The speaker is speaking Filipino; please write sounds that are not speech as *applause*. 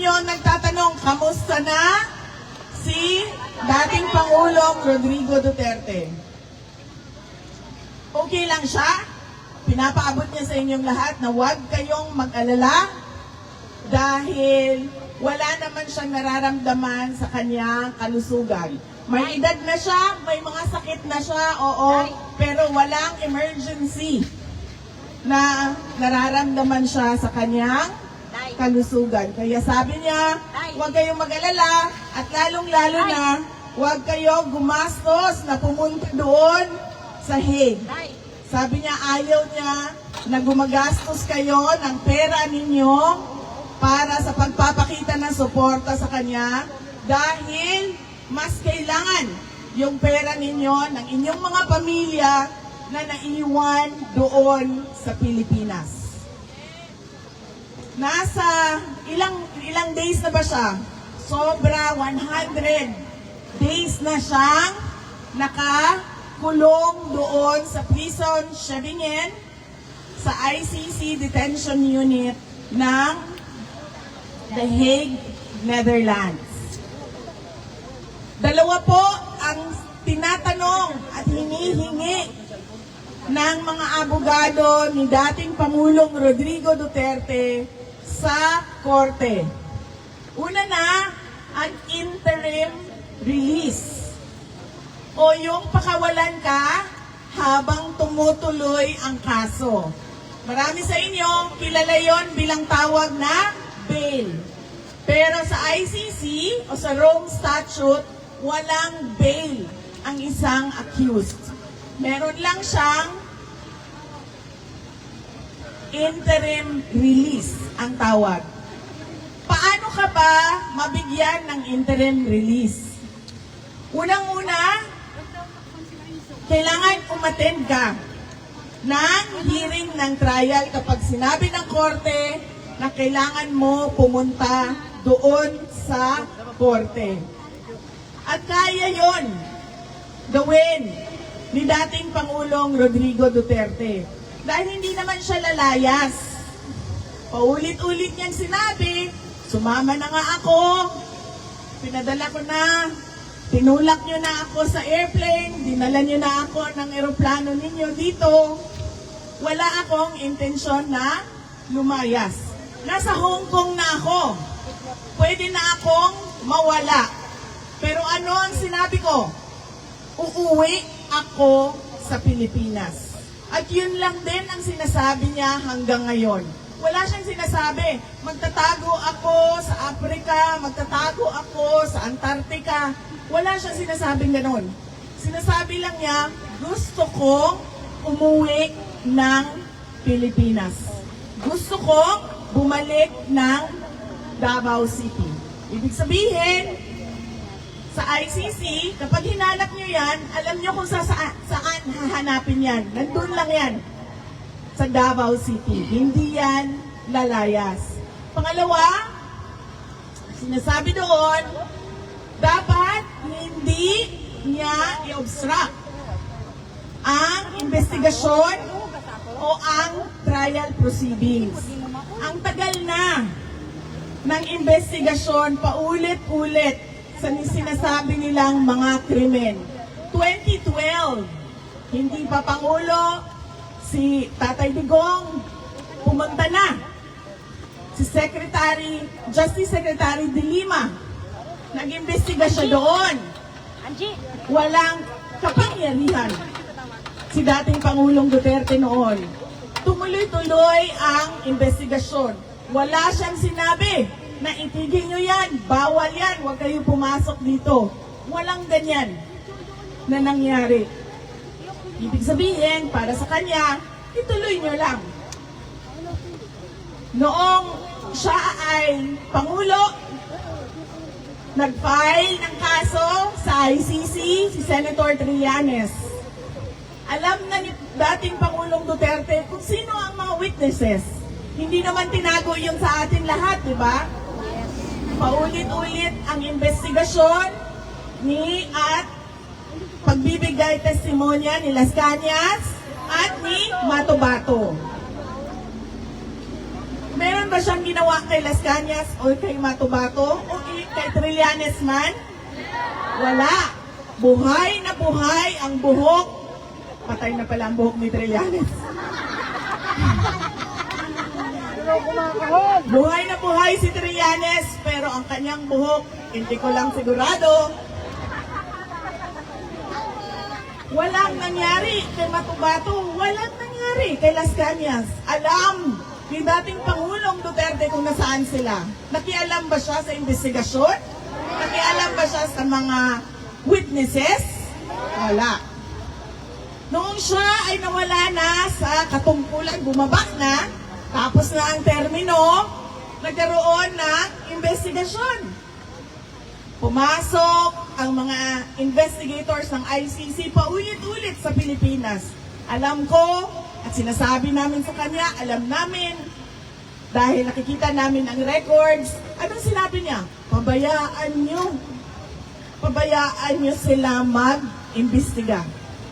ang nagtatanong, kamusta na si dating Pangulong Rodrigo Duterte? Okay lang siya? Pinapaabot niya sa inyong lahat na huwag kayong mag-alala dahil wala naman siyang nararamdaman sa kanyang kalusugan. May edad na siya, may mga sakit na siya, oo, pero walang emergency na nararamdaman siya sa kanyang kalusugan. Kaya sabi niya, huwag kayong mag-alala at lalong-lalo na huwag kayo gumastos na pumunta doon sa Hague. Sabi niya, ayaw niya na gumagastos kayo ng pera ninyo para sa pagpapakita ng suporta sa kanya dahil mas kailangan yung pera ninyo ng inyong mga pamilya na naiwan doon sa Pilipinas. Nasa ilang ilang days na ba siya? Sobra 100 days na siyang nakakulong doon sa prison Shebingen sa ICC detention unit ng The Hague, Netherlands. Dalawa po ang tinatanong at hinihingi ng mga abogado ni dating Pangulong Rodrigo Duterte sa korte. Una na, ang interim release o yung pakawalan ka habang tumutuloy ang kaso. Marami sa inyo, kilala yon bilang tawag na bail. Pero sa ICC o sa Rome Statute, walang bail ang isang accused. Meron lang siyang interim release ang tawag. Paano ka ba mabigyan ng interim release? Unang-una, kailangan umattend ka ng hearing ng trial kapag sinabi ng korte na kailangan mo pumunta doon sa korte. At kaya yon gawin ni dating Pangulong Rodrigo Duterte. Dahil hindi naman siya lalayas. Paulit-ulit niyang sinabi, sumama na nga ako, pinadala ko na, tinulak niyo na ako sa airplane, dinala niyo na ako ng eroplano ninyo dito. Wala akong intensyon na lumayas. Nasa Hong Kong na ako. Pwede na akong mawala. Pero ano ang sinabi ko? Uuwi ako sa Pilipinas. At yun lang din ang sinasabi niya hanggang ngayon. Wala siyang sinasabi, magtatago ako sa Africa, magtatago ako sa Antarctica. Wala siyang sinasabing ganun. Sinasabi lang niya, gusto kong umuwi ng Pilipinas. Gusto kong bumalik ng Davao City. Ibig sabihin, sa ICC, kapag hinanap nyo yan, alam nyo kung sa saan, saan hahanapin yan. Nandun lang yan. Sa Davao City. Hindi yan lalayas. Pangalawa, sinasabi doon, dapat hindi niya i-obstruct ang investigasyon o ang trial proceedings. Ang tagal na ng investigasyon paulit-ulit sa sinasabi nilang mga krimen. 2012, hindi pa Pangulo, si Tatay Digong, pumunta na. Si Secretary, Justice Secretary De Lima, nag-imbestiga siya doon. Walang kapangyarihan si dating Pangulong Duterte noon. Tumuloy-tuloy ang investigasyon. Wala siyang sinabi na itigil nyo yan, bawal yan, huwag kayo pumasok dito. Walang ganyan na nangyari. Ibig sabihin, para sa kanya, ituloy nyo lang. Noong siya ay Pangulo, nag-file ng kaso sa ICC si Senator Trillanes. Alam na ni dating Pangulong Duterte kung sino ang mga witnesses. Hindi naman tinago yun sa atin lahat, di ba? Paulit-ulit ang investigasyon ni at pagbibigay testimonya ni Las Cañas at ni Mato Bato. Meron ba siyang ginawa kay Las Cañas o kay Matubato o kay Trillanes man? Wala. Buhay na buhay ang buhok. Patay na pala ang buhok ni Trillanes. *laughs* Buhay na buhay si Trillanes, pero ang kanyang buhok, hindi ko lang sigurado. Walang nangyari kay Matubato, walang nangyari kay Las Cañas. Alam ni dating Pangulong Duterte kung nasaan sila. Nakialam ba siya sa investigasyon? Nakialam ba siya sa mga witnesses? Wala. Noong siya ay nawala na sa katungkulan, bumaba na, tapos na ang termino, nagkaroon ng investigasyon. Pumasok ang mga investigators ng ICC paulit-ulit sa Pilipinas. Alam ko, at sinasabi namin sa kanya, alam namin, dahil nakikita namin ang records, anong sinabi niya? Pabayaan niyo. Pabayaan niyo sila mag-imbestiga.